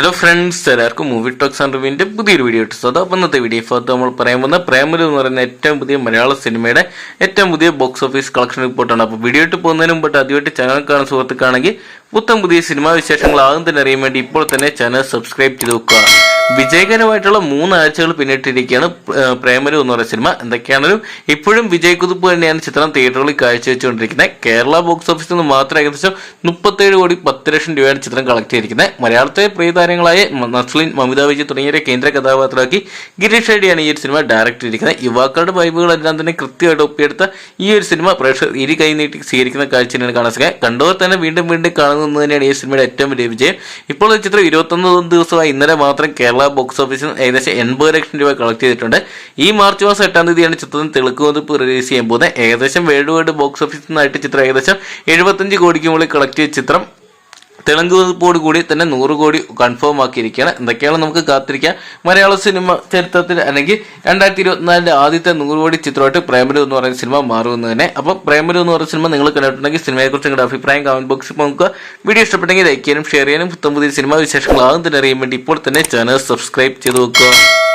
Hello friends എല്ലാവർക്കും movie talks and റിവ്യൂവിന്റെ പുതിയൊരു വീഡിയോ ഇട്ടു അതോ അപ്പം ഇന്നത്തെ വീഡിയോ ഭാഗത്ത് നമ്മൾ പറയാൻ പോകുന്ന പ്രേമലു എന്ന് പറയുന്ന ഏറ്റവും പുതിയ മലയാള സിനിമയുടെ ഏറ്റവും പുതിയ ബോക്സ് ഓഫീസ് കളക്ഷൻ റിപ്പോർട്ടാണ് അപ്പോൾ വീഡിയോ ഇട്ട് പോകുന്നതിന് മുമ്പ് ആദ്യമായിട്ട് ചാനൽ കാണുന്ന സുഹൃത്തുക്കാണെങ്കിൽ പുത്തം പുതിയ സിനിമാ വിശേഷങ്ങൾ ആകും തന്നെ അറിയാൻ വേണ്ടി ഇപ്പോൾ തന്നെ ചാനൽ സബ്സ്ക്രൈബ് ചെയ്ത് വെക്കുക. വിജയകരമായിട്ടുള്ള മൂന്ന് ആഴ്ചകൾ പിന്നിട്ടിരിക്കുകയാണ് പ്രേമരു എന്ന് പറയുന്ന സിനിമ. എന്തൊക്കെയാണെങ്കിലും ഇപ്പോഴും വിജയ് കുതിപ്പ് തന്നെയാണ് ചിത്രം തിയേറ്ററുകളിൽ കാഴ്ചവെച്ചുകൊണ്ടിരിക്കുന്നത്. കേരള ബോക്സ് ഓഫീസിൽ നിന്ന് മാത്രം ഏകദേശം മുപ്പത്തേഴ് കോടി പത്ത് ലക്ഷം രൂപയാണ് ചിത്രം കളക്ട് ചെയ്തിരിക്കുന്നത് മലയാളത്തെ പ്രിയ താരങ്ങളായ നസ്ലിൻ മമിത വിജയ് തുടങ്ങിയവരെ കേന്ദ്ര കഥാപാത്രമാക്കി ഗിരീഷ് ഷെഡിയാണ് ഈ ഒരു സിനിമ ഡയറക്റ്റ് ചെയ്തിരിക്കുന്നത് യുവാക്കളുടെ വൈബുകളെല്ലാം തന്നെ കൃത്യമായിട്ട് ഒപ്പിയെടുത്ത ഈ ഒരു സിനിമ പ്രേക്ഷകർ ഇരു കൈ നീട്ടി സ്വീകരിക്കുന്ന കാഴ്ച തന്നെയാണ് കാണാൻ സാധിക്കുക കണ്ടവർ തന്നെ വീണ്ടും വീണ്ടും കാണുന്നത് തന്നെയാണ് ഈ സിനിമയുടെ ഏറ്റവും വലിയ വിജയം. ഇപ്പോൾ ചിത്രം ഇരുപത്തൊന്ന് ദിവസമായി ഇന്നലെ മാത്രം കേരള ബോക്സ് ഓഫീസിൽ ഏകദേശം എൺപത് ലക്ഷം രൂപ കളക്ട് ചെയ്തിട്ടുണ്ട്. ഈ മാർച്ച് മാസം എട്ടാം തീയതിയാണ് ചിത്രം തെളുക്കുവതിപ്പ് റിലീസ് ചെയ്യാൻ പോകുന്നത്. ഏകദേശം വേൾഡ് വൈഡ് ബോക്സ് ഓഫീസിൽ നിന്നായിട്ട് ചിത്രം ഏകദേശം എഴുപത്തഞ്ച് കോടിക്ക് മുകളിൽ കളക്ട് ചെയ്ത ചിത്രം. തെലുങ്ക് വകുപ്പോട് കൂടി തന്നെ നൂറ് കോടി കൺഫേം ആക്കിയിരിക്കുകയാണ്. എന്തൊക്കെയാണ് നമുക്ക് കാത്തിരിക്കാം. മലയാള സിനിമ ചരിത്രത്തിൽ അല്ലെങ്കിൽ രണ്ടായിരത്തി ഇരുപത്തിനാലിന്റെ ആദ്യത്തെ നൂറ് കോടി ചിത്രമായിട്ട് പ്രേമലു എന്ന് പറയുന്ന സിനിമ മാറുമെന്ന് തന്നെ. അപ്പോൾ പ്രേമലു എന്ന് പറയുന്ന സിനിമ നിങ്ങൾ കണ്ടിട്ടുണ്ടെങ്കിൽ സിനിമയെക്കുറിച്ച് നിങ്ങളുടെ അഭിപ്രായം കമന്റ് ബോക്സിൽ നോക്കുക വീഡിയോ ഇഷ്ടപ്പെട്ടെങ്കിൽ ലൈക്ക് ചെയ്യാനും ഷെയർ ചെയ്യാനും. പുത്തം പുതിയ സിനിമ വിശേഷങ്ങൾ ആകും തന്നെ അറിയാൻ വേണ്ടി ഇപ്പോൾ തന്നെ ചാനൽ സബ്സ്ക്രൈബ് ചെയ്ത് വെക്കുക.